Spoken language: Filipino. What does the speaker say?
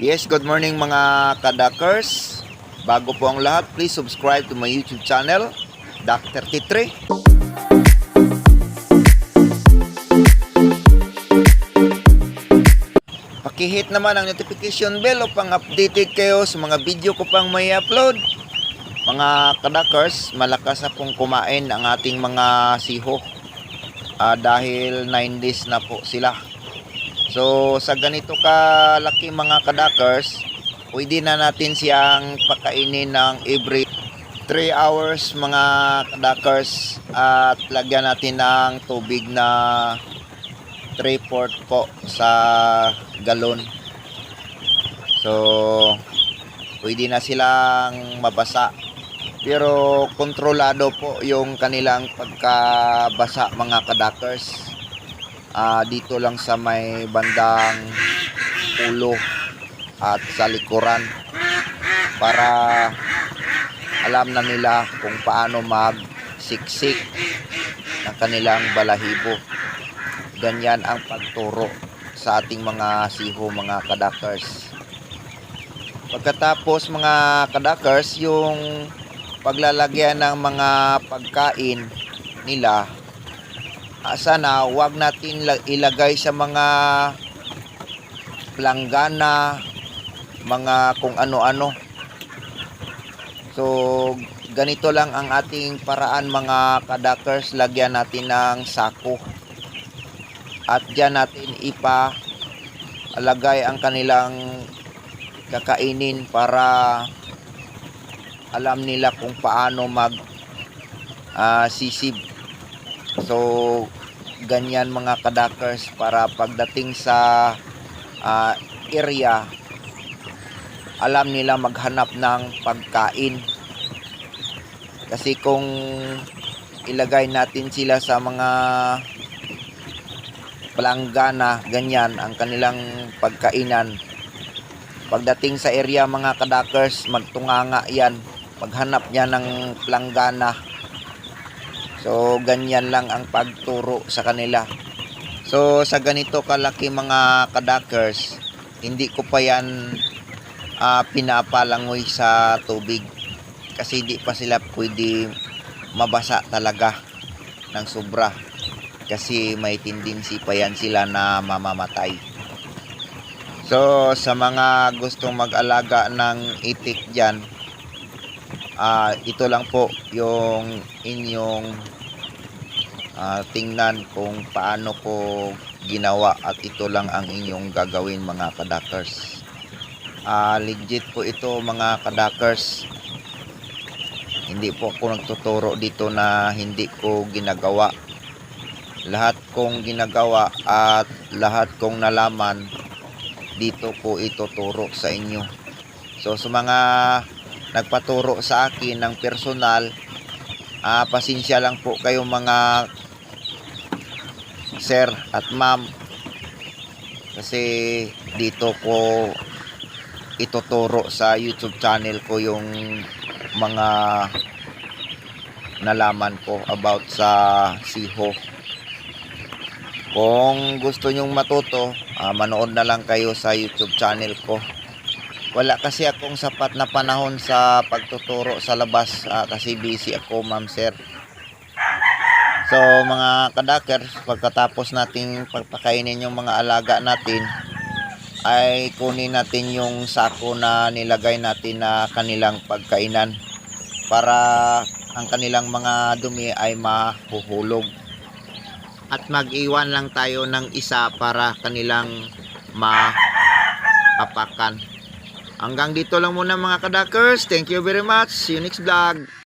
Yes, good morning mga kadakers. Bago po ang lahat, please subscribe to my YouTube channel, Dr. 33. Pakihit naman ang notification bell upang updated kayo sa mga video ko pang may upload. Mga kadakers, malakas na pong kumain ang ating mga siho Ah, dahil 9 days na po sila. So sa ganito kalaki mga kadakers, pwede na natin siyang pakainin ng every 3 hours mga kadakers at lagyan natin ng tubig na 3-4 po sa galon. So pwede na silang mabasa. Pero kontrolado po yung kanilang pagkabasa mga kadakers ah dito lang sa may bandang ulo at sa likuran para alam na nila kung paano mag siksik ng kanilang balahibo. Ganyan ang pagturo sa ating mga siho mga kadakers. Pagkatapos mga kadakers, yung paglalagyan ng mga pagkain nila Ah, sana wag natin la- ilagay sa mga planggana, mga kung ano-ano. So, ganito lang ang ating paraan mga kadakers. Lagyan natin ng sako. At dyan natin ipa alagay ang kanilang kakainin para alam nila kung paano mag ah, sisib So, ganyan mga kadakers para pagdating sa ah, area, alam nila maghanap ng pagkain. Kasi kung ilagay natin sila sa mga palanggana, ganyan ang kanilang pagkainan. Pagdating sa area mga kadakers, magtunganga yan. Maghanap niya ng planggana. So, ganyan lang ang pagturo sa kanila. So, sa ganito kalaki mga kadakers, hindi ko pa yan ah, pinapalangoy sa tubig. Kasi hindi pa sila pwede mabasa talaga ng sobra. Kasi may tendency pa yan sila na mamamatay. So, sa mga gustong mag-alaga ng itik dyan, ah ito lang po yung inyong ah, tingnan kung paano ko ginawa at ito lang ang inyong gagawin mga kadakers. Ah legit po ito mga kadakers. Hindi po ako nagtuturo dito na hindi ko ginagawa. Lahat kong ginagawa at lahat kong nalaman dito ko ituturo sa inyo. So sa mga nagpaturo sa akin ng personal ah pasensya lang po kayo mga sir at ma'am. Kasi dito ko ituturo sa YouTube channel ko yung mga nalaman ko about sa siho. Kung gusto nyong matuto ah, manood na lang kayo sa YouTube channel ko wala kasi akong sapat na panahon sa pagtuturo sa labas ah, kasi busy ako ma'am sir. So mga kadaker pagkatapos nating pagpakainin yung mga alaga natin ay kunin natin yung sako na nilagay natin na kanilang pagkainan para ang kanilang mga dumi ay mahuhulog. At mag-iwan lang tayo ng isa para kanilang maapakan Hanggang dito lang muna mga kadakers. Thank you very much. See you next vlog.